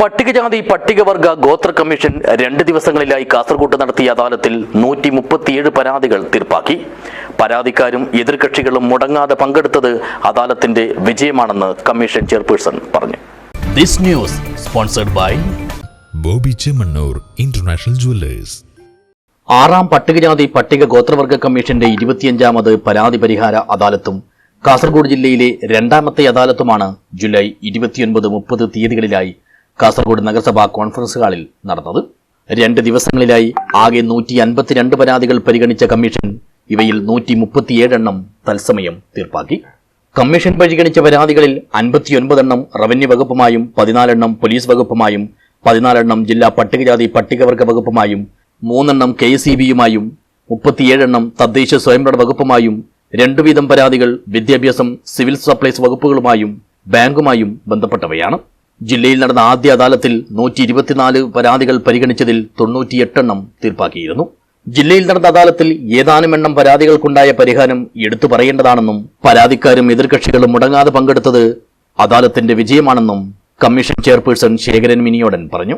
പട്ടികജാതി പട്ടികവർഗ ഗോത്ര കമ്മീഷൻ രണ്ട് ദിവസങ്ങളിലായി കാസർഗോഡ് നടത്തിയ അദാലത്തിൽ നൂറ്റി മുപ്പത്തിയേഴ് പരാതികൾ തീർപ്പാക്കി. പരാതിക്കാരും എതിർകക്ഷികളും മുടങ്ങാതെ പങ്കെടുത്തത് അദാലത്തിന്റെ വിജയമാണെന്ന് കമ്മീഷൻ ചെയർപേഴ്സൺ പറഞ്ഞു. This news sponsored by Bobby Chemmanur international jewellers. ആറാം പട്ടികജാതി പട്ടിക ഗോത്രവർഗ കമ്മീഷന്റെ ഇരുപത്തിയഞ്ചാമത് പരാതി പരിഹാര അദാലത്തും കാസർഗോഡ് ജില്ലയിലെ രണ്ടാമത്തെ അദാലത്തുമാണ് ജൂലൈ ഇരുപത്തിയൊൻപത് മുപ്പത് തീയതികളിലായി കാസർഗോഡ് നഗരസഭാ കോൺഫറൻസ് ഹാളിൽ നടന്നത്. രണ്ട് ദിവസങ്ങളിലായി ആകെ നൂറ്റി അൻപത്തിരണ്ട് പരാതികൾ പരിഗണിച്ച കമ്മീഷൻ ഇവയിൽ നൂറ്റി മുപ്പത്തിയേഴെണ്ണം തത്സമയം തീർപ്പാക്കി. കമ്മീഷൻ പരിഗണിച്ച പരാതികളിൽ അൻപത്തിയൊൻപതെണ്ണം റവന്യൂ വകുപ്പുമായും പതിനാലെണ്ണം പോലീസ് വകുപ്പുമായും പതിനാലെണ്ണം ജില്ലാ പട്ടികജാതി പട്ടികവർഗ വകുപ്പുമായും മൂന്നെണ്ണം കെ ഇ ബിയുമായും മുപ്പത്തിയേഴെണ്ണം തദ്ദേശ സ്വയംഭരണ വകുപ്പുമായും രണ്ടു വീതം പരാതികൾ വിദ്യാഭ്യാസം സിവിൽ സപ്ലൈസ് വകുപ്പുകളുമായും ബാങ്കുമായും ബന്ധപ്പെട്ടവയാണ്. ജില്ലയിൽ നടന്ന ആദ്യ അദാലത്തിൽ നൂറ്റി ഇരുപത്തിനാല് പരാതികൾ പരിഗണിച്ചതിൽ തൊണ്ണൂറ്റിയെട്ടെണ്ണം തീർപ്പാക്കിയിരുന്നു. ജില്ലയിൽ നടന്ന അദാലത്തിൽ ഏതാനും എണ്ണം പരാതികൾക്കുണ്ടായ പരിഹാരം എടുത്തു പറയേണ്ടതാണെന്നും പരാതിക്കാരും എതിർകക്ഷികളും മുടങ്ങാതെ പങ്കെടുത്തത് അദാലത്തിന്റെ വിജയമാണെന്നും കമ്മീഷൻ ചെയർപേഴ്സൺ ശേഖരൻ മിനിയോടൻ പറഞ്ഞു.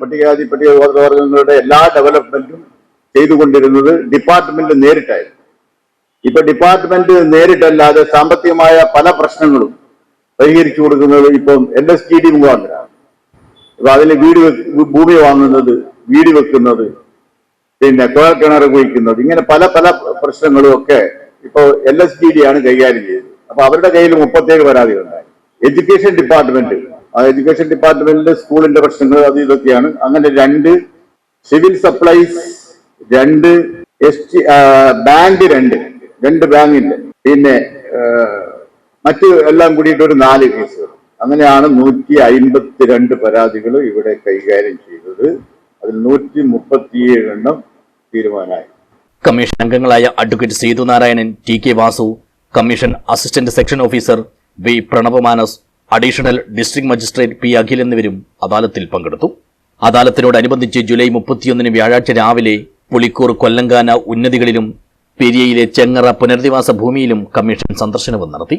പട്ടികജാതി എല്ലാ ഡെവലപ്മെന്റും ചെയ്തുകൊണ്ടിരുന്നത് ഡിപ്പാർട്ട്മെന്റ് നേരിട്ടായിരുന്നു. ഇപ്പൊ ഡിപ്പാർട്ട്മെന്റ് നേരിട്ടല്ലാതെ സാമ്പത്തികമായ പല പ്രശ്നങ്ങളും പരിഹരിച്ചു കൊടുക്കുന്നത് ഇപ്പം എൽ എസ് ടി ഡി മുഖാന്തരമാണ് അതിന് വീട് ഭൂമി വാങ്ങുന്നത് വീട് വെക്കുന്നത് പിന്നെ കുഴൽ കിണർ കുഴിക്കുന്നത് ഇങ്ങനെ പല പല പ്രശ്നങ്ങളും ഒക്കെ ഇപ്പൊ എൽ എസ് ടി ഡി ആണ് കൈകാര്യം ചെയ്തത് അപ്പൊ അവരുടെ കയ്യിൽ മുപ്പത്തേഴ് പരാതികളുണ്ടായി എഡ്യൂക്കേഷൻ ഡിപ്പാർട്ട്മെന്റ് ആ എഡ്യൂക്കേഷൻ ഡിപ്പാർട്ട്മെന്റിൽ സ്കൂളിന്റെ പ്രശ്നങ്ങൾ അത് ഇതൊക്കെയാണ്. അങ്ങനെ രണ്ട് സിവിൽ സപ്ലൈസ് രണ്ട് എസ് ബാങ്ക് രണ്ട് രണ്ട് ബാങ്കിന്റെ പിന്നെ മറ്റ് എല്ലാം കൂടിയിട്ട് ഒരു നാല് കേസുകൾ അങ്ങനെയാണ് നൂറ്റി അയിമ്പത്തിരണ്ട് പരാതികൾ ഇവിടെ കൈകാര്യം ചെയ്തത്. അതിൽ നൂറ്റി മുപ്പത്തിയേഴ് എണ്ണം തീരുമാനമായി. കമ്മീഷൻ അംഗങ്ങളായ advocate Sethunarayanan T K Vasu commission assistant section officer V Pranavamanas additional district magistrate P Akhil എന്നിവരും അദാലത്തിൽ പങ്കെടുത്തു. അദാലത്തിനോടനുബന്ധിച്ച് ജൂലൈ മുപ്പത്തിയൊന്നിന് വ്യാഴാഴ്ച രാവിലെ പുളിക്കൂർ കൊല്ലങ്കാന ഉന്നതികളിലും പെരിയയിലെ ചെങ്ങറ പുനരധിവാസ ഭൂമിയിലും കമ്മീഷൻ സന്ദർശനവും നടത്തി.